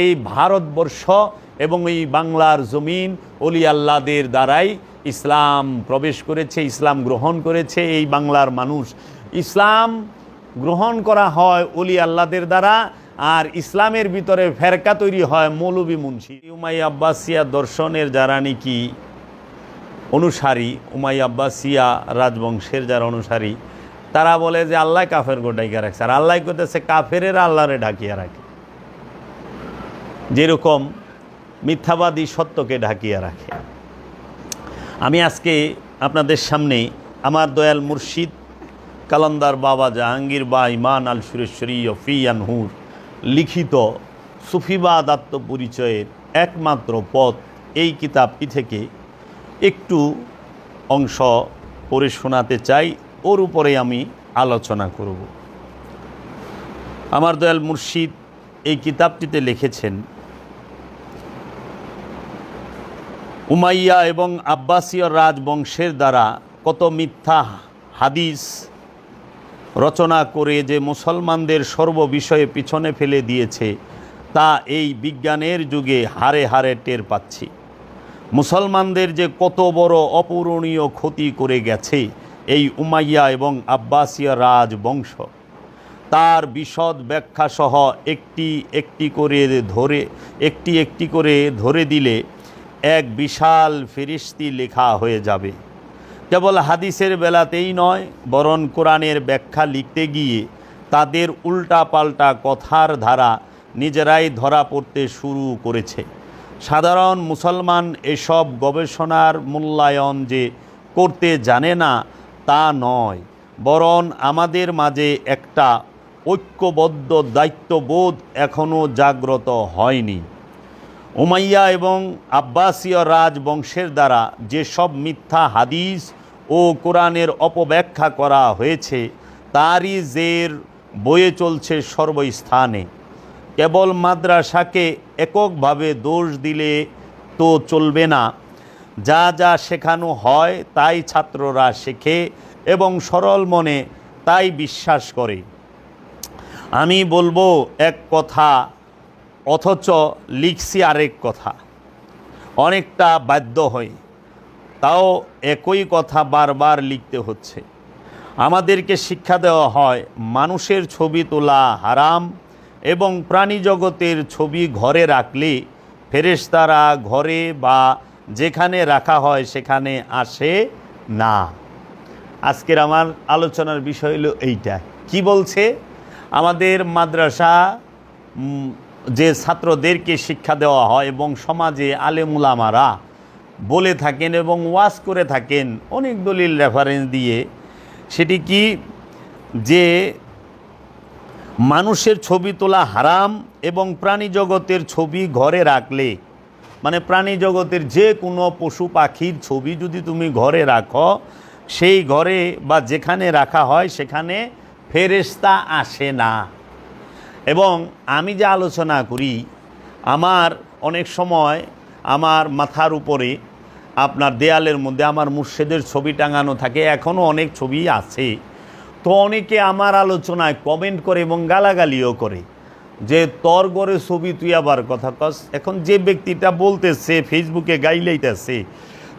এই ভারতবর্ষ এবং এই বাংলার জমিন অলি আল্লাদের দ্বারাই ইসলাম প্রবেশ করেছে, ইসলাম গ্রহণ করেছে, এই বাংলার মানুষ। ইসলাম গ্রহণ করা হয় অলি আল্লাদের দ্বারা আর ইসলামের ভিতরে ফেরকা তৈরি হয় মৌলবী মুন্সি। উমাই আব্বাসিয়া দর্শনের যারা নাকি অনুসারী উমাই আব্বাসিয়া রাজবংশের যারা অনুসারী, তারা বলে যে, আল্লাহ কাফের গোটাইকা রাখছে। আর আল্লাহ করতেছে কাফেরের আল্লাহরে ঢাকিয়া রাখে। যেরকম মিথ্যাবাদী সত্যকে ঢাকিয়া রাখে। আমি আজকে আপনাদের সামনে আমার দয়াল মুর্শিদ, কালান্দার বাবা জাহাঙ্গীর বা ইমান আল সুরেশ্বরী ফিয়ান হুর লিখিত সুফিবাদ আত্মপরিচয়ের একমাত্র পথ এই কিতাবটি থেকে একটু অংশ পড়ে শোনাতে চাই, ওর উপরে আমি আলোচনা করব। আমার দয়াল মুর্শিদ এই কিতাবটিতে লিখেছেন উমাইয়া এবং আব্বাসীয় রাজবংশের দ্বারা কত মিথ্যা হাদিস রচনা করে যে মুসলমানদের সর্ববিষয়ে পিছনে ফেলে দিয়েছে, তা এই বিজ্ঞানের যুগে হারে হারে টের পাচ্ছি। মুসলমানদের যে কত বড় অপূরণীয় ক্ষতি করে গেছে এই উমাইয়া এবং আব্বাসীয় রাজবংশ, তার বিশদ ব্যাখ্যাসহ একটি একটি করে ধরে, একটি একটি করে ধরে দিলে এক বিশাল ফিরিস্তি লেখা হয়ে যাবে। কেবল হাদিসের বেলাতেই নয়, বরং কোরআনের ব্যাখ্যা লিখতে গিয়ে তাদের উল্টাপাল্টা কথার ধারা নিজেরাই ধরা পড়তে শুরু করেছে। সাধারণ মুসলমান এসব গবেষণার মূল্যায়ন যে করতে জানে না, তা নয়, বরং আমাদের মাঝে একটা ঐক্যবদ্ধ দায়িত্ববোধ এখনও জাগ্রত হয়নি। উমাইয়া এবং আব্বাসীয় রাজবংশের দ্বারা যেসব মিথ্যা হাদিস ও কোরআনের অপব্যাখ্যা করা হয়েছে, তারই জের বয়ে চলছে সর্বস্থানে। কেবল মাদ্রাসাকে এককভাবে দোষ দিলে তো চলবে না। যা যা শেখানো হয়, তাই ছাত্ররা শেখে এবং সরল মনে তাই বিশ্বাস করে। আমি বলব এক কথা অথচ লিখছি আরেক কথা। অনেকটা বাধ্য হই। তাও একই কথা বারবার লিখতে হচ্ছে। আমাদেরকে শিক্ষা দেওয়া হয়, মানুষের ছবি তোলা হারাম এবং প্রাণী জগতের ছবি ঘরে রাখলে ফেরেশতারা ঘরে বা যেখানে রাখা হয় সেখানে আসে না। আজকের আমার আলোচনার বিষয় হলো এইটা। কি বলছে? আমাদের মাদ্রাসা যে ছাত্রদেরকে শিক্ষা দেওয়া হয় এবং সমাজে আলেমুলামারা বলে থাকেন এবং ওয়াজ করে থাকেন, অনেক দলিল রেফারেন্স দিয়ে, সেটি কি যে মানুষের ছবি তোলা হারাম এবং প্রাণী জগতের ছবি ঘরে রাখলে মানে প্রাণী জগতের যে কোনো পশু পাখির ছবি যদি তুমি ঘরে রাখো, সেই ঘরে বা যেখানে রাখা হয় সেখানে ফেরেস্তা আসে না। এবং আমি যে আলোচনা করি, আমার অনেক সময় আমার মাথার উপরে, আপনার দেয়ালের মধ্যে আমার মুর্শেদের ছবি টাঙানো থাকে এখনও অনেক ছবি আছে। তো অনেকে আমার আলোচনায় কমেন্ট করে এবং গালাগালিও করে যে, তোর গড়ে ছবি তুই আবার কথা কস। এখন যে ব্যক্তিটা বলতেছে ফেসবুকে গাইলেইতেছে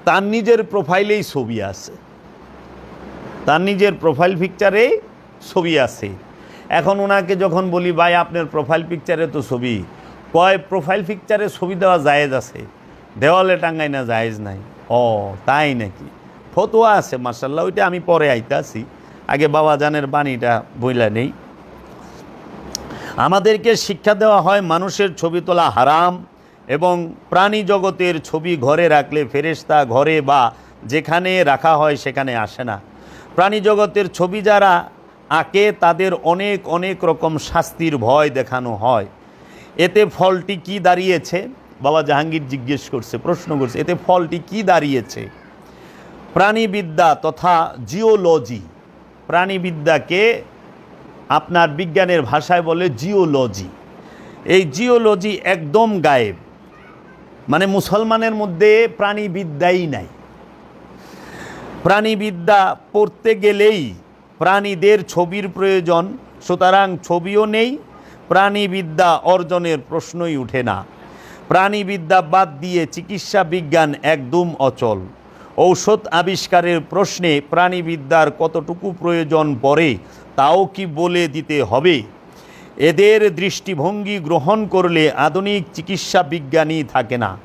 তার নিজের প্রোফাইলেই ছবি আছে। তার নিজের প্রোফাইল পিকচারে ছবি আছে। এখন ওনাকে যখন বলি, ভাই, আপনার প্রোফাইল পিকচারে তো ছবি। কয় প্রোফাইল পিকচারে ছবি দেওয়া জায়েজ আছে। দেওয়ালে টাঙ্গাই না, জায়েজ নাই। ও, তাই নাকি? ফতোয়া আছে মার্শাল্লাহ ওইটা আমি পরে আইতাছি। আগে বাবা জানের বাণীটা বইলা নেই। আমাদেরকে শিক্ষা দেওয়া হয়, মানুষের ছবি তোলা হারাম এবং প্রাণী জগতের ছবি ঘরে রাখলে ফেরেশতা ঘরে বা যেখানে রাখা হয় সেখানে আসে না। প্রাণী জগতের ছবি যারা আঁকে তাদের অনেক অনেক রকম শাস্তির ভয় দেখানো হয়। এতে ফলটি কি দাঁড়িয়েছে? বাবা জাহাঙ্গীর জিজ্ঞেস করছে, প্রশ্ন করছে, এতে ফলটি কি দাঁড়িয়েছে? প্রাণীবিদ্যা তথা জিওলজি। প্রাণীবিদ্যাকে আপনার বিজ্ঞানের ভাষায় বলে জিওলজি। এই জিওলজি একদম গায়েব। মানে মুসলমানের মধ্যে প্রাণীবিদ্যাই নাই। প্রাণীবিদ্যা পড়তে গেলেই প্রাণীদের ছবির প্রয়োজন, সুতরাং ছবিও নেই, প্রাণীবিদ্যা অর্জনের প্রশ্নই উঠে না। প্রাণীবিদ্যা বাদ দিয়ে চিকিৎসা বিজ্ঞান একদম অচল। ঔষধ আবিষ্কারের প্রশ্নে প্রাণীবিদ্যার কতটুকু প্রয়োজন পড়ে, তাও কি বলে দিতে হবে? এদের দৃষ্টিভঙ্গি গ্রহণ করলে আধুনিক চিকিৎসা বিজ্ঞানী থাকে না।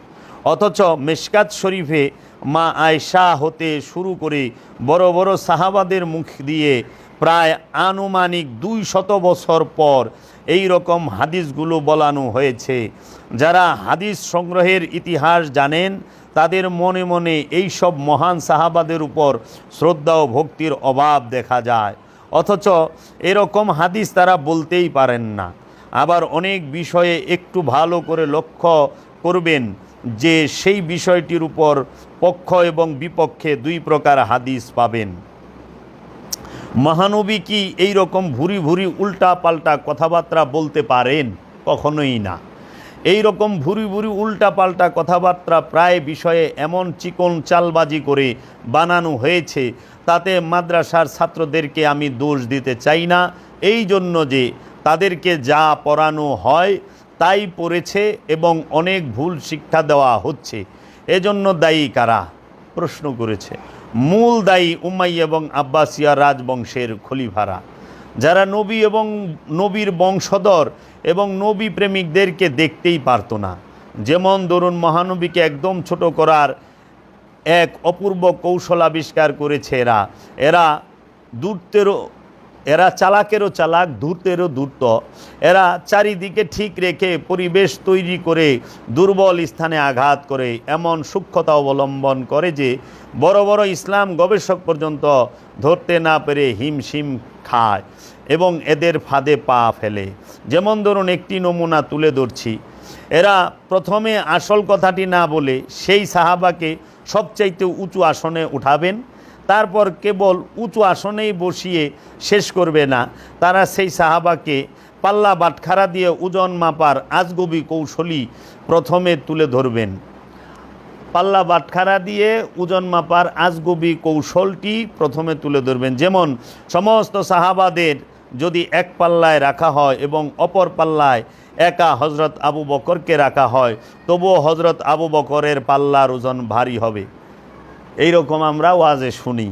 অথচ মেশকাত শরীফে মা আয়শা হতে শুরু করে বড় বড় সাহাবাদের মুখ দিয়ে প্রায় আনুমানিক দুই শত বছর পর এই রকম হাদিসগুলো বলানো হয়েছে। যারা হাদিস সংগ্রহের ইতিহাস জানেন, তাদের মনে মনে এই সব মহান সাহাবাদের উপর শ্রদ্ধা ও ভক্তির অভাব দেখা যায়। অথচ এরকম হাদিস তারা বলতেই পারেন না। আবার অনেক বিষয়ে একটু ভালো করে লক্ষ্য করবেন যে সেই বিষয়টির উপর পক্ষ এবং বিপক্ষে দুই প্রকার হাদিস পাবেন। মহানবী কি এই রকম ভুরি ভুরি উল্টা পাল্টা কথাবার্তা বলতে পারেন? কখনোই না। এই রকম ভুরি ভুরি উল্টা পাল্টা কথাবার্তা প্রায় বিষয়ে এমন চিকন চালবাজি করে বানানো হয়েছে, তাতে মাদ্রাসার ছাত্রদেরকে আমি দোষ দিতে চাই না। এই জন্য যে তাদেরকে যা পড়ানো হয় তাই পড়েছে এবং অনেক ভুল শিক্ষা দেওয়া হচ্ছে। এজন্য দায়ী কারা? প্রশ্ন করেছে। মূল দায়ী উমাই এবং আব্বাসিয়া রাজবংশের খলিফারা। যারা নবী এবং নবীর বংশধর এবং নবী প্রেমিকদেরকে দেখতেই পারতো না। যেমন ধরুন মহানবীকে একদম ছোট করার এক অপূর্ব কৌশল আবিষ্কার করেছে এরা। এরা দূরতেরও এরা চালাকেরও চালাক, ধূর্তেরও ধূর্ত। এরা চারিদিকে ঠিক রেখে পরিবেশ তৈরি করে দুর্বল স্থানে আঘাত করে। এমন সূক্ষ্মতা অবলম্বন করে যে বড় বড় ইসলাম গবেষক পর্যন্ত ধরতে না পেরে হিমশিম খায় এবং এদের ফাঁদে পা ফেলে। যেমন ধরুন, একটি নমুনা তুলে ধরছি। এরা প্রথমে আসল কথাটি না বলে সেই সাহাবাকে সবচাইতে উঁচু আসনে উঠাবেন। তারপর কেবল উঁচু আসনেই বসিয়ে শেষ করবে না। তারা সেই সাহাবাকে পাল্লা বাটখারা দিয়ে ওজন মাপার আজগবি কৌশলী প্রথমে তুলে ধরবেন। পাল্লা বাটখারা দিয়ে ওজন মাপার আজগবি কৌশলটি প্রথমে তুলে ধরবেন। যেমন সমস্ত সাহাবাদের যদি এক পাল্লায় রাখা হয় এবং অপর পাল্লায় একা হজরত আবু বকরকে রাখা হয়, তবুও হজরত আবু বকরের পাল্লার ওজন ভারী হবে। এই রকম আমরা ওয়াজে শুনি।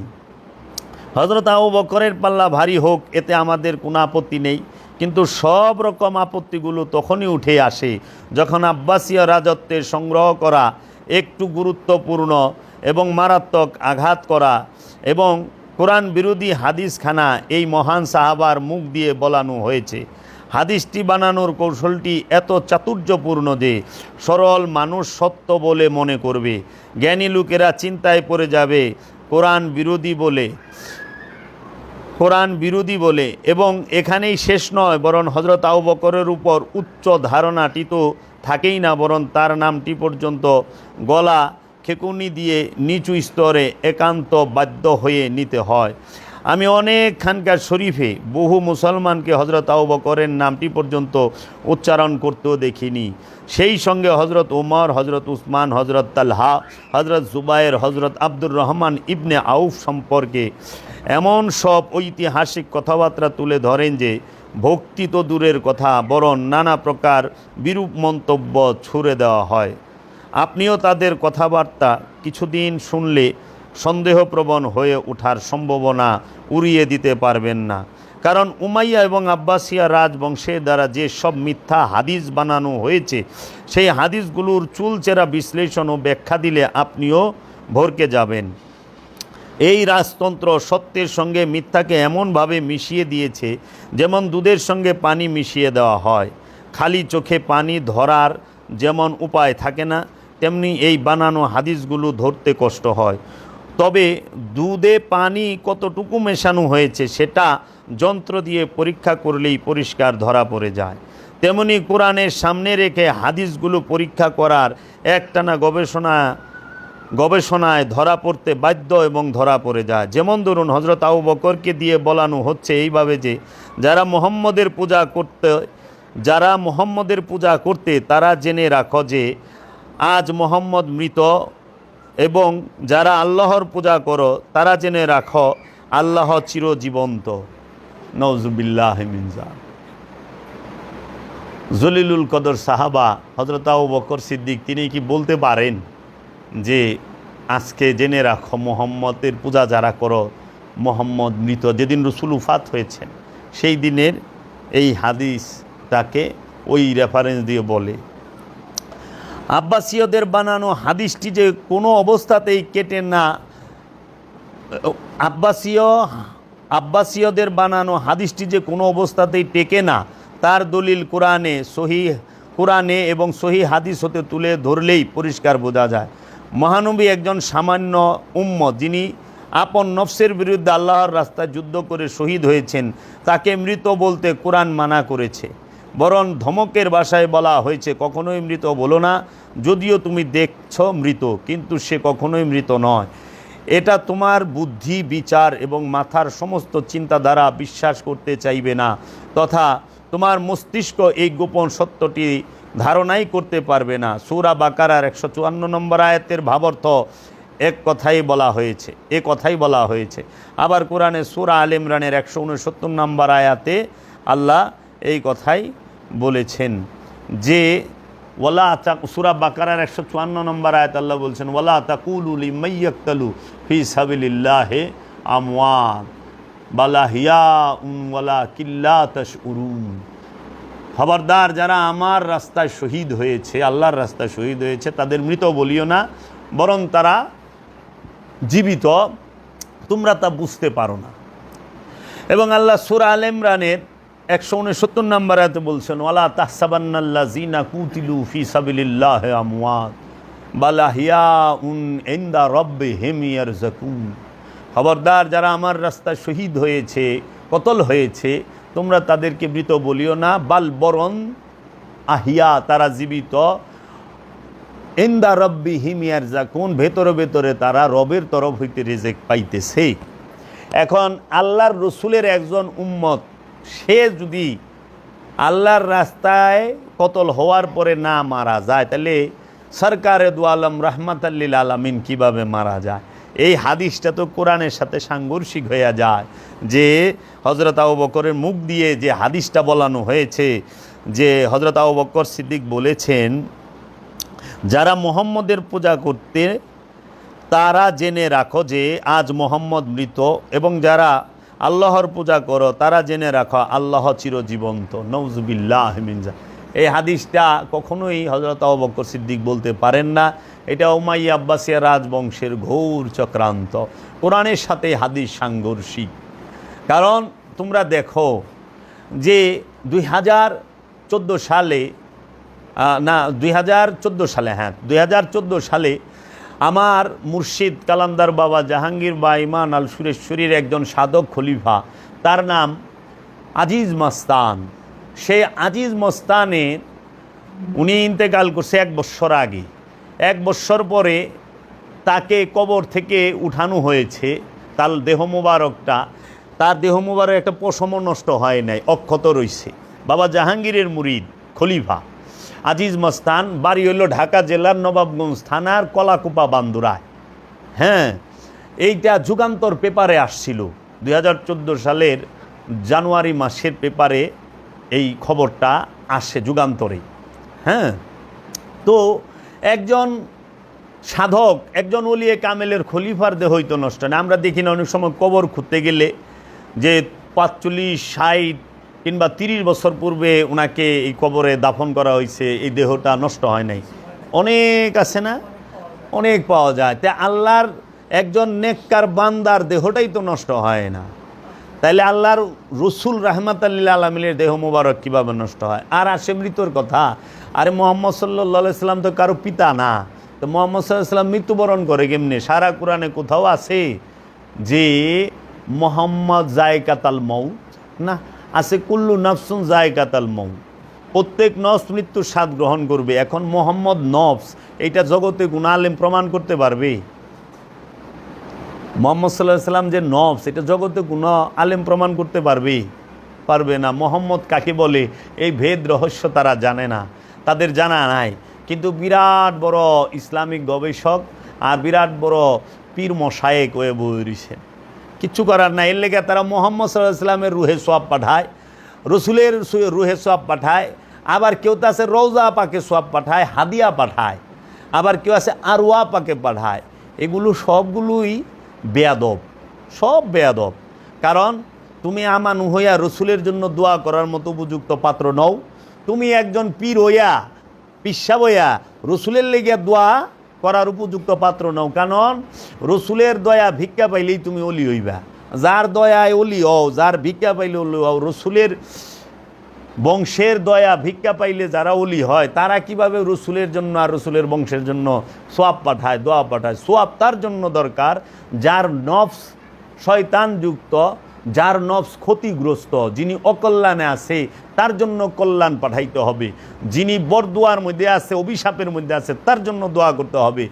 হজরত আবু বকরের পাল্লা ভারী হোক, এতে আমাদের কোনো আপত্তি নেই। কিন্তু সব রকম আপত্তিগুলো তখনই উঠে আসে যখন আব্বাসীয় রাজত্বের সংগ্রহ করা একটু গুরুত্বপূর্ণ এবং মারাত্মক আঘাত করা এবং কোরআন বিরোধী হাদিসখানা এই মহান সাহাবার মুখ দিয়ে বলানো হয়েছে। হাদিসটি বানানোর কৌশলটি এত চাতুর্যপূর্ণ যে সরল মানুষ সত্য বলে মনে করবে। জ্ঞানী লোকেরা চিন্তায় পড়ে যাবে, কোরআন বিরোধী বলে, কোরআন বিরোধী বলে এবং এখানেই শেষ নয়, বরং হজরত আউ বকরের উপর উচ্চ ধারণাটি তো থাকেই না, বরং তার নামটি পর্যন্ত গলা খেকুনি দিয়ে নিচু স্তরে একান্ত বাধ্য হয়ে নিতে হয়। আমি অনেক খানকার শরীফে বহু মুসলমানকে হজরত আউ বকরের নামটি পর্যন্ত উচ্চারণ করতেও দেখিনি। সেই সঙ্গে হজরত উমর হজরত উসমান হজরত তালহা হজরত জুবায়ের হজরত আব্দুর রহমান ইবনে আউফ সম্পর্কে এমন সব ঐতিহাসিক কথাবার্তা তুলে ধরেন যে ভক্তি তো দূরের কথা, বরং নানা প্রকার বিরূপ মন্তব্য ছুড়ে দেওয়া হয়। আপনিও তাদের কথাবার্তা কিছুদিন শুনলে সন্দেহপ্রবণ হয়ে ওঠার সম্ভাবনা উড়িয়ে দিতে পারবেন না। কারণ উমাইয়া এবং আব্বাসিয়া রাজবংশের দ্বারা যে সব মিথ্যা হাদিস বানানো হয়েছে, সেই হাদিসগুলোর চুলচেরা বিশ্লেষণ ও ব্যাখ্যা দিলে আপনিও ভরকে যাবেন। এই রাজতন্ত্র সত্যের সঙ্গে মিথ্যাকে এমনভাবে মিশিয়ে দিয়েছে যেমন দুধের সঙ্গে পানি মিশিয়ে দেওয়া হয়। খালি চোখে পানি ধরার যেমন উপায় থাকে না, তেমনি এই বানানো হাদিসগুলো ধরতে কষ্ট হয়। তবে দুধে পানি কতটুকু মেশানো হয়েছে সেটা যন্ত্র দিয়ে পরীক্ষা করলেই পরিষ্কার ধরা পড়ে যায়। তেমনি কোরআনের সামনে রেখে হাদিসগুলো পরীক্ষা করার একটানা গবেষণা, গবেষণায় ধরা পড়তে বাধ্য এবং ধরা পড়ে যায়। যেমন ধরুন হজরত আবু বকরকে দিয়ে বলানো হচ্ছে এইভাবে যে, যারা মোহাম্মদের পূজা করতে, যারা মোহাম্মদের পূজা করতে তারা জেনে রাখো যে, আজ মোহাম্মদ মৃত এবং যারা আল্লাহর পূজা করো, তারা জেনে রাখো, আল্লাহ চিরজীবন্ত। নজুবিল্লাহ মিনজা জলিলুল কদর সাহাবা হজরত বকর সিদ্দিক, তিনি কি বলতে পারেন যে, আজকে জেনে রাখো, মোহাম্মদের পূজা যারা করো, মোহাম্মদ মৃত, যেদিন রসুল উফাত হয়েছেন, সেই দিনের এই হাদিসটাকে ওই রেফারেন্স দিয়ে বলে। আব্বাসীয়দের বানানো হাদিসটি যে কোনো অবস্থাতেই কেটে না আব্বাসীয়, আব্বাসীয়দের বানানো হাদিসটি যে কোনো অবস্থাতেই টেকে না, তার দলিল কোরআনে, সহি, কোরআনে এবং সহি হাদিস হতে তুলে ধরলেই পরিষ্কার বোঝা যায়। মহানবী একজন সামান্য উম্ম যিনি আপন নফসের বিরুদ্ধে আল্লাহর রাস্তায় যুদ্ধ করে শহীদ হয়েছেন, তাকে মৃত বলতে কোরআন মানা করেছে। বরং ধমকের ভাষায় বলা হয়েছে, কখনোই মৃত বলো না। যদিও তুমি দেখছ মৃত, কিন্তু সে কখনোই মৃত নয়। এটা তোমার বুদ্ধি, বিচার এবং মাথার সমস্ত চিন্তাধারা বিশ্বাস করতে চাইবে না, তথা তোমার মস্তিষ্ক এই গোপন সত্যটি ধারণাই করতে পারবে না। সুরা বাকারার একশো চুয়ান্ন নম্বর আয়াতের ভাবার্থ এক কথাই বলা হয়েছে, এ কথাই বলা হয়েছে। আবার কোরআনে সুরা আল ইমরানের একশো উনসত্তর নম্বর আয়াতে আল্লাহ এই কথাই বলেছেন যে তা, সুরা বাকারার একশো চুয়ান্ন নম্বর আয়াত আল্লাহ বলছেন ওলা তাকুল মাইয়াক্তালু ফি সাবিল্লাহে উন ওয়ালা কিল্লা তশ উরুন খবরদার যারা আমার রাস্তায় শহীদ হয়েছে, আল্লাহর রাস্তায় শহীদ হয়েছে, তাদের মৃত বলিও না, বরং তারা জীবিত, তোমরা তা বুঝতে পারো না। এবং আল্লাহ সুরা আল ইমরানের একশো উনসত্তর নম্বর এতে বলছেন, ওয়ালা তাহসাবান্নাল্লা জিনা কুতিলু ফি সাবিলিল্লাহ আমওয়াত, বালা হিয়া উন এন্দা রব্বে হেমিয়ার জাকুন খবরদার, যারা আমার রাস্তায় শহীদ হয়েছে, কতল হয়েছে, তোমরা তাদেরকে মৃত বলিও না, বাল বরণ আহিয়া তারা জীবিত। এন্দা রব্বি হিমিয়ার জাকুন ভেতরে ভেতরে তারা রবের তরফ হইতে রেজেক পাইতেছে। এখন আল্লাহর রসুলের একজন উম্মত সে যদি আল্লাহর রাস্তায় কতল হওয়ার পরে না মারা যায়, তাহলে সরকারে দু আলম রহমাতাল্লিল আলমিন কীভাবে মারা যায়? এই হাদিসটা তো কোরআনের সাথে সাংঘর্ষিক হয়ে যায় যে হজরত আবু বকরের মুখ দিয়ে যে হাদিসটা বলানো হয়েছে, যে হজরত আবু বকর সিদ্দিক বলেছেন, যারা মোহাম্মদের পূজা করতে, তারা জেনে রাখো যে আজ মোহাম্মদ মৃত এবং যারা আল্লাহর পূজা করো, তারা জেনে রাখো, আল্লাহ চিরজীবন্ত। নৌজুবিল্লাহ মিনজা এই হাদিসটা কখনোই হজরত আবকর সিদ্দিক বলতে পারেন না। এটা ওমাই আব্বাসিয়া রাজবংশের ঘোর চক্রান্ত। কোরআনের সাথে হাদিস সাংঘর্ষিক। কারণ তোমরা দেখো যে দুই হাজার চোদ্দ সালে না, দুই হাজার চোদ্দ সালে হ্যাঁ দুই হাজার চোদ্দ সালে আমার মুর্শিদ কালান্দার বাবা জাহাঙ্গীর বা ইমান আল সুরেশ্বরীর একজন সাধক খলিফা, তার নাম আজিজ মস্তান। সেই আজিজ মস্তানের উনি ইন্তেকাল করছে এক বৎসর আগে। এক বৎসর পরে তাকে কবর থেকে উঠানো হয়েছে, তার দেহ মোবারকটা। তার দেহ মোবারক একটা পশমও নষ্ট হয় নাই, অক্ষত রইছে। বাবা জাহাঙ্গীরের মুরিদ, খলিফা। আজিজ মস্তান, বাড়ি হইল ঢাকা জেলার নবাবগঞ্জ থানার কলাকুপা বান্দুরায়। হ্যাঁ এইটা যুগান্তর পেপারে আসছিল। দু হাজার চোদ্দ সালের জানুয়ারি মাসের পেপারে এই খবরটা আসে যুগান্তরে। হ্যাঁ তো একজন সাধক, একজন অলিয়ে কামেলের খলিফার দেহ হইতো নষ্ট। না, আমরা দেখি না, অনেক সময় কবর খুঁজতে গেলে যে পাঁচচল্লিশ, ষাট কিংবা তিরিশ বছর পূর্বে ওনাকে এই কবরে দাফন করা হয়েছে, এই দেহটা নষ্ট হয় নাই। অনেক আছে না? অনেক পাওয়া যায়। তা আল্লাহর একজন নেককার বান্দার দেহটাই তো নষ্ট হয় না। তাইলে আল্লাহর রসুল রাহমাতাল্লিল আলমিনের দেহ মুবারক কীভাবে নষ্ট হয়? আর আসে মৃত্যুর কথা। আরে মোহাম্মদ সাল্লা সাল্লাম তো কারও পিতা না। তো মোহাম্মদ সাল্লাম মৃত্যুবরণ করে কেমনি? সারা কোরআনে কোথাও আছে যে মোহাম্মদ জায়কাতাল মৌ না আছে, কুল্লু নফসুন জায়কাতাল মৌত। প্রত্যেক নফস মৃত্যুর স্বাদ গ্রহণ করবে। এখন মোহাম্মদ নফস এইটা জগতে গুণা আলেম প্রমাণ করতে পারবে। মোহাম্মদ সাল্লাহ সাল্লাম যে নফস, এটা জগতে কোনো আলেম প্রমাণ করতে পারবে। পারবে না। মোহাম্মদ কাকে বলে? এই ভেদ রহস্য তারা জানে না। তাদের জানা নাই। কিন্তু বিরাট বড় ইসলামিক গবেষক আর বিরাট বড় পীর মশায়েক হয়ে বই রয়েছেন কিচ্ছু করার নাই। এর লেগে তারা মোহাম্মদ সাল্লাহ সাল্লামের রুহে সোয়াব পাঠায়, রসুলের রুহে সোয়াব পাঠায়, আবার কেউ তো আছে রৌজা পাকে সোয়াব পাঠায়, হাদিয়া পাঠায়, আবার কেউ আছে আরওয়া পাকে পাঠায়। এগুলো সবগুলোই বেয়াদব, সব বেয়াদব। কারণ তুমি আমানু হইয়া রসুলের জন্য দোয়া করার মতো উপযুক্ত পাত্র নও। তুমি একজন পীর হইয়া, পিসা বইয়া রসুলের লেগে দোয়া করার উপযুক্ত পাত্র নও। কারণ রসুলের দয়া ভিক্ষা পাইলেই তুমি অলি হইবা। যার দয়ায় অলি হও, যার ভিক্ষা পাইলে অলি হও, রসুলের বংশের দয়া ভিক্ষা পাইলে যারা অলি হয়, তারা কীভাবে রসুলের জন্য আর রসুলের বংশের জন্য সোয়াব পাঠায়, দোয়া পাঠায়? সোয়াব তার জন্য দরকার, যার নফস শয়তানযুক্ত যার নফস ক্ষতিগ্রস্ত, যিনি অকল্যাণে আছে, তার জন্য কল্যাণ পাঠাইতে হবে। যিনি বরদোয়ার মধ্যে আছে, অভিশাপের মধ্যে আছে, তার জন্য দোয়া করতে হবে।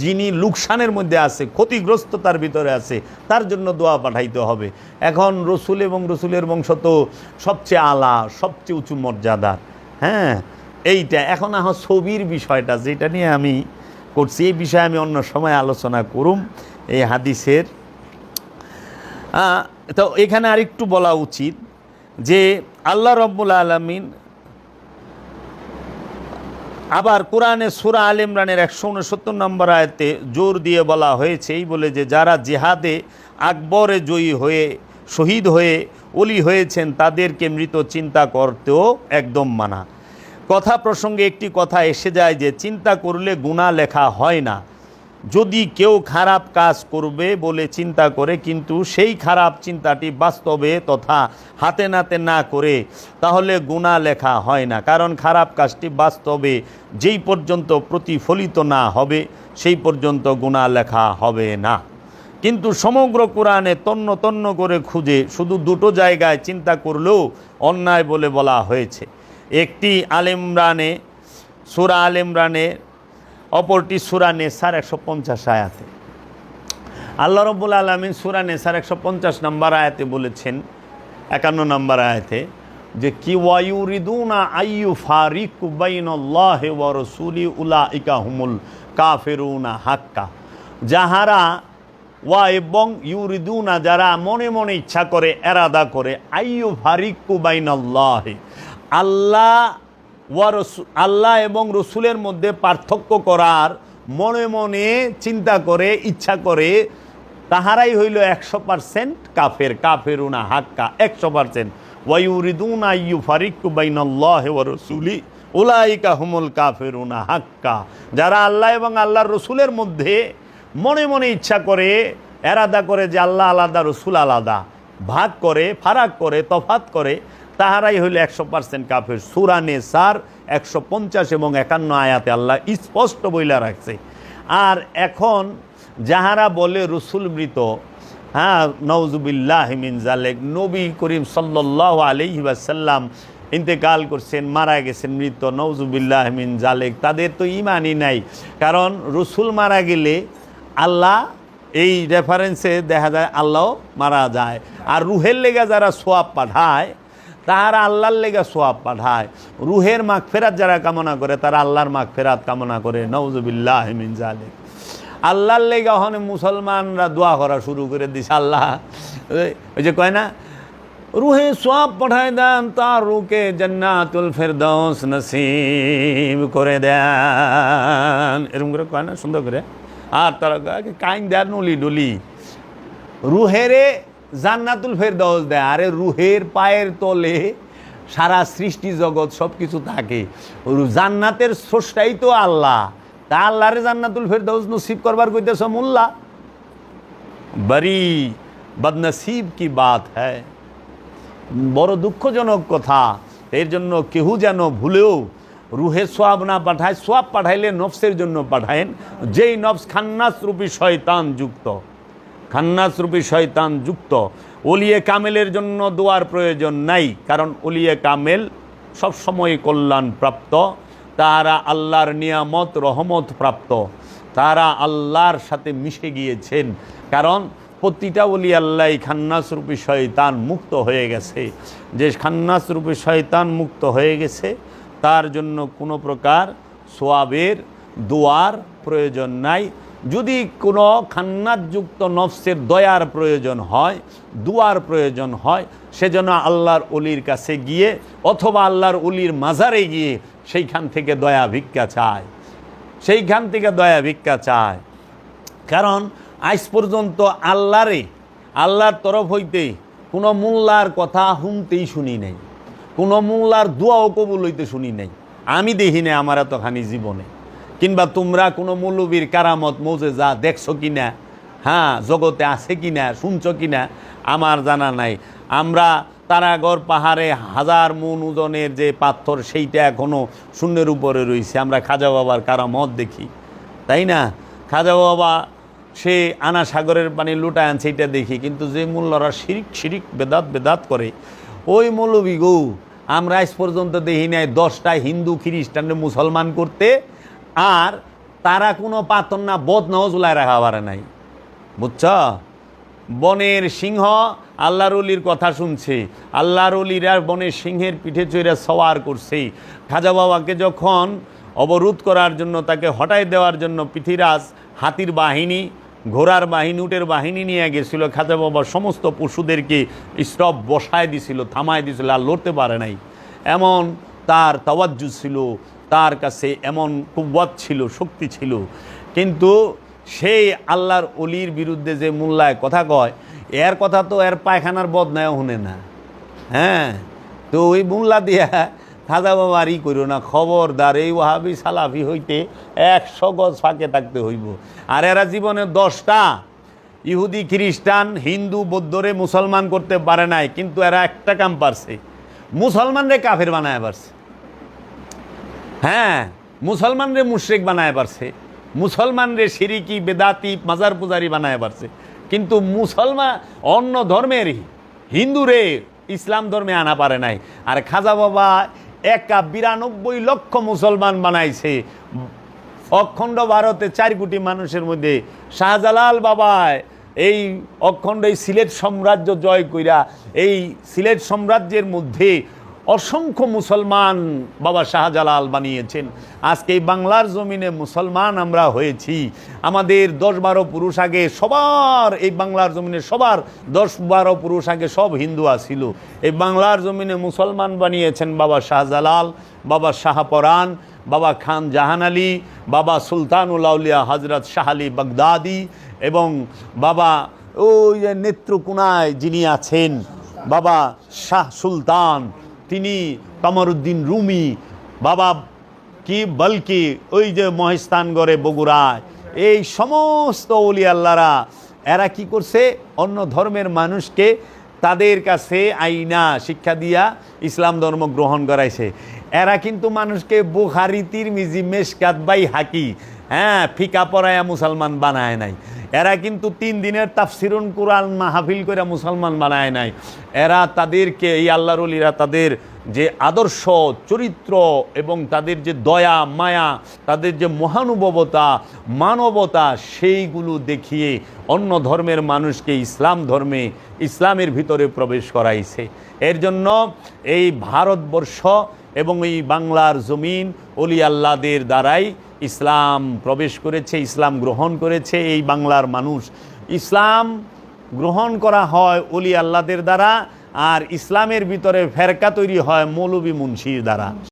যিনি লুকসানের মধ্যে আছে, ক্ষতিগ্রস্ততার ভিতরে আছে, তার জন্য দোয়া পাঠাইতে হবে। এখন রসুল এবং রসুলের বংশ তো সবচেয়ে আলা, সবচেয়ে উঁচু মর্যাদার হ্যাঁ এইটা এখন আহ ছবির বিষয়টা যেটা নিয়ে আমি করছি, এই বিষয়ে আমি অন্য সময় আলোচনা করুম। এই হাদিসের তো এখানে আরেকটু বলা উচিত যে আল্লাহ রব্বুল আলমিন আবার কোরআনে সুরা আল ইমরানের একশো উনসত্তর নম্বর আয়তে জোর দিয়ে বলা হয়েছে, এই বলে যে যারা জেহাদে আকবরে জয়ী হয়ে, শহীদ হয়ে অলি হয়েছেন, তাদেরকে মৃত চিন্তা করতেও একদম মানা। কথা প্রসঙ্গে একটি কথা এসে যায় যে, চিন্তা করলে গুণা লেখা হয় না। যদি কেউ খারাপ কাজ করবে বলে চিন্তা করে, কিন্তু সেই খারাপ চিন্তাটি বাস্তবে তথা হাতে নাতে না করে, তাহলে গুণা লেখা হয় না। কারণ খারাপ কাজটি বাস্তবে যেই পর্যন্ত প্রতিফলিত না হবে, সেই পর্যন্ত গুণা লেখা হবে না। কিন্তু সমগ্র কোরআনে তন্ন তন্ন করে খুঁজে শুধু দুটো জায়গায় চিন্তা করলেও অন্যায় বলে বলা হয়েছে। একটি আলেমরানে সুরা আলেমরানে অপরটি সুরা নেসার একশো পঞ্চাশ আয়াতে। আল্লাহ রব্বুল আলমিন সুরা নেসার একশো পঞ্চাশ নম্বর আয়াতে বলেছেন, একান্ন নম্বর আয়াতে, যে কি ওয়ায়ুরিদুনা আইয়ু ফারিক উলা ইকা হুমুল কাফেরুনা হাক্কা। যাহারা ওয়া এবং ইউরিদুনা যারা মনে মনে ইচ্ছা করে, এরাদা করে, আইয়ু ফারিক বাইনাল্লাহে। আল্লাহ ওয়া আল্লাহ এবং রসুলের মধ্যে পার্থক্য করার মনে মনে চিন্তা করে, ইচ্ছা করে, তাহারাই হইল একশো পার্সেন্ট কাফের। কাফেরুনা হাক্কা, একশো পার্সেন্ট। ওয়াইউরিদুনা ইউ ফারিকু বাইনাল্লাহ ওয়া রসুলি, উলাইকা হুমুল কাফেরুনা হাক্কা। যারা আল্লাহ এবং আল্লাহর রসুলের মধ্যে মনে মনে ইচ্ছা করে, এরাদা করে যে আল্লাহ আলাদা, রসুল আলাদা। ভাগ করে, ফারাক করে, তফাত করে তাহারাই হইল একশো পার্সেন্ট কাফের। সুরানে সার একশো পঞ্চাশ এবং একান্ন আয়াতে আল্লাহ স্পষ্ট বইলা রাখছে। আর এখন যাহারা বলে রসুল মৃত হ্যাঁ নওজুবিল্লাহ মিন জালেক নবী করিম সাল্লাহ আলহি ওয়াসাল্লাম ইন্তেকাল করছেন, মারা গেছেন, মৃত নওজুবিল্লাহ মিন জালেক তাদের তো ইমানই নাই। কারণ রসুল মারা গেলে আল্লাহ এই রেফারেন্সে দেখা যায় আল্লাহ মারা যায়। আর রুহের লেগা যারা সোয়াব পাঠায় তাহারা আল্লাহর লেগা সোয়াব পাঠায়। রুহের মাগ ফেরাত যারা কামনা করে, তারা আল্লাহর মাগ ফেরাত কামনা করে। নওজুবিল্লাহ মিন জালেক আল্লাহর লেগে ওখানে মুসলমানরা দোয়া করা শুরু করে দিছে আল্লাহ। ওই- যে কয় না, রুহে সব পাঠায় দেন, তার রুকে জান্নাতুল ফেরদৌস নসিব করে দেন। এরকম করে কয় না, সুন্দর করে। আর তারা কাইন দেন, নলি ডলি। রুহেরে জান্নাতুল ফেরদৌস দেয়। আরে রুহের পায়ের তলে সারা সৃষ্টি জগৎ সব কিছু থাকে জান্নাতের স্রষ্টাই তো আল্লাহ। তা আল্লাহরে জান্নাতুল ফেরদৌস নসিব করবার কইতেছ মোল্লা? বড়ি বদনসিব কি বাত হ্যায় বড় দুঃখজনক কথা। এর জন্য কেহু যেন ভুলেও রুহে সোয়াব না পাঠায়, সোয়াব পাঠাইলে নফসের জন্য পাঠায়েন। যেই নফস খান্নাস রূপী শয়তান যুক্ত। খান্নাস রূপী শয়তান যুক্ত। ওলিয়ে কামেলের জন্য দোয়ার প্রয়োজন নাই, কারণ ওলিয়ে কামেল সবসময় কল্যাণ প্রাপ্ত তারা আল্লাহর নিয়ামত, রহমত প্রাপ্ত। তারা আল্লাহর সাথে মিশে গিয়েছেন, কারণ প্রতিটা ওলি আল্লাহ খান্নাস রূপী শয়তান মুক্ত হয়ে গেছে। যে খান্নাস রূপী শয়তান মুক্ত হয়ে গেছে, তার জন্য কোনো প্রকার সোয়াবের, দোয়ার প্রয়োজন নাই। যদি কোনো খান্নাতযুক্ত নফসের দয়ার প্রয়োজন হয়, দুয়ার প্রয়োজন হয়, সেজন্য আল্লাহর অলির কাছে গিয়ে অথবা আল্লাহর অলির মাজারে গিয়ে সেইখান থেকে দয়া ভিক্ষা চায়। সেইখান থেকে দয়া ভিক্ষা চায়। কারণ আজ পর্যন্ত আল্লাহরে, আল্লাহর তরফ হইতে কোনো মোল্লার কথা শুনতেই শুনি নাই। কোনো মোল্লার দোয়াও কবুল হইতে শুনি নাই। আমি দেখি নাই, আমার এতখানি জীবনে। কিংবা তোমরা কোনো মৌলবীর কারামত মৌজে যা দেখছ কি না হ্যাঁ জগতে আছে কি না শুনছো কি না আমার জানা নাই। আমরা তারাগড় পাহাড়ে হাজার মন ওজনের যে পাথর, সেইটা এখনও শূন্যের উপরে রয়েছে। আমরা খাজা বাবার কারামত দেখি, তাই না? খাজা বাবা, সে আনা সাগরের পানি লুটায় আনছে এটা দেখি। কিন্তু যে মূল্যরা শিরিক শিরিক, বেদাত বেদাত করে, ওই মৌলবী গৌ, আমরা আজ পর্যন্ত দেখি নাই দশটা হিন্দু খ্রিস্টানরে মুসলমান করতে আর তারা কোনো পাতন না বদ নজুলায় রাখা পারে নাই। বুঝছ? বনের সিংহ আল্লাহর অলির কথা শুনছে। আল্লাহর অলিরা বনের সিংহের পিঠে চড়ে সওয়ার করছে। খাজা বাবাকে যখন অবরোধ করার জন্য, তাকে হটাই দেওয়ার জন্য পৃথিরাজ হাতির বাহিনী, ঘোড়ার বাহিনী, উটের বাহিনী নিয়ে গেছিল। খাজা বাবা সমস্ত পশুদেরকে স্টপ বসায় দিছিল, থামায় দিছিল, আর লড়তে পারে নাই। এমন তার তাওয়াজ্জু ছিল। তার কাছে এমন কুব্বত ছিল, শক্তি ছিল। কিন্তু সেই আল্লাহর অলির বিরুদ্ধে যে মোল্লায় কথা কয়, এর কথা তো এর পায়খানার বদ বদনায় শুনে না। হ্যাঁ? তো ওই মোল্লা দিয়া খাজা বাবার ই করো না, খবরদার, এই ওহাবি সালাফি হইতে একশো গজ ফাঁকে থাকতে হইব। আর এরা জীবনে দশটা। ইহুদি, খ্রিস্টান, হিন্দু, বৌদ্ধরে মুসলমান করতে পারে নাই, কিন্তু এরা একটা কাম পারছে। মুসলমানরে কাফের বানায় পারছে। হ্যাঁ মুসলমানরে মুশরিক বানায় পারছে। মুসলমানরে সিরিকি, বেদাতি, মাজার পূজারি বানায় পারছে। কিন্তু মুসলমান অন্য ধর্মের, হিন্দুরে ইসলাম ধর্মে আনা পারে নাই। আর খাজা বাবা একা বিরানব্বই লক্ষ মুসলমান বানাইছে। অখণ্ড ভারতে চার কোটি মানুষের মধ্যে শাহজালাল বাবা এই অখণ্ড এই সিলেট সাম্রাজ্য জয় কইরা এই সিলেট সাম্রাজ্যের মধ্যে অসংখ্য মুসলমান বাবা শাহজালাল বানিয়েছেন। আজকে এই বাংলার জমিনে মুসলমান আমরা হয়েছি। আমাদের দশ বারো পুরুষ আগে সবার, এই বাংলার জমিনে সবার দশ বারো পুরুষ আগে সব হিন্দু আসিল এই বাংলার জমিনে মুসলমান বানিয়েছেন বাবা শাহজালাল, বাবা শাহপরান বাবা খান জাহান আলী, বাবা সুলতানুল আউলিয়া হজরত শাহ আলী বাগদাদি এবং বাবা ওই নেত্রকোনায় যিনি আছেন, বাবা শাহ সুলতান। তিনি কামরুদ্দিন রুমি, বাবা কি বলকি, ওই যে মহেস্তানগড়ে বগুড়ায় এই সমস্ত অলি আল্লাহরা এরা কি করছে? অন্য ধর্মের মানুষকে তাদের কাছে আইনা, শিক্ষা দিয়া ইসলাম ধর্ম গ্রহণ করাইছে। এরা কিন্তু মানুষকে বুখারি তিরমিজি মেশকাত বাই হাকি হ্যাঁ ফিকা পড়ায়া মুসলমান বানায় নাই। এরা কিন্তু তিন দিনের তাফসিরুন কোরআন মাহফিল করে মুসলমান বানায় নাই। এরা তাদেরকে, এই আল্লাহর অলিরা তাদের যে আদর্শ, চরিত্র এবং তাদের যে দয়া, মায়া, তাদের যে মহানুভবতা, মানবতা, সেইগুলো দেখিয়ে অন্য ধর্মের মানুষকে ইসলাম ধর্মে, ইসলামের ভিতরে প্রবেশ করাইছে। এর জন্য এই ভারতবর্ষ এবং এই বাংলার জমিন অলি আল্লাদের দ্বারাই ইসলাম প্রবেশ করেছে, ইসলাম গ্রহণ করেছে, এই বাংলার মানুষ। ইসলাম গ্রহণ করা হয় অলি আল্লাদের দ্বারা আর ইসলামের ভিতরে ফেরকা তৈরি হয় মৌলবী মুন্সির দ্বারা।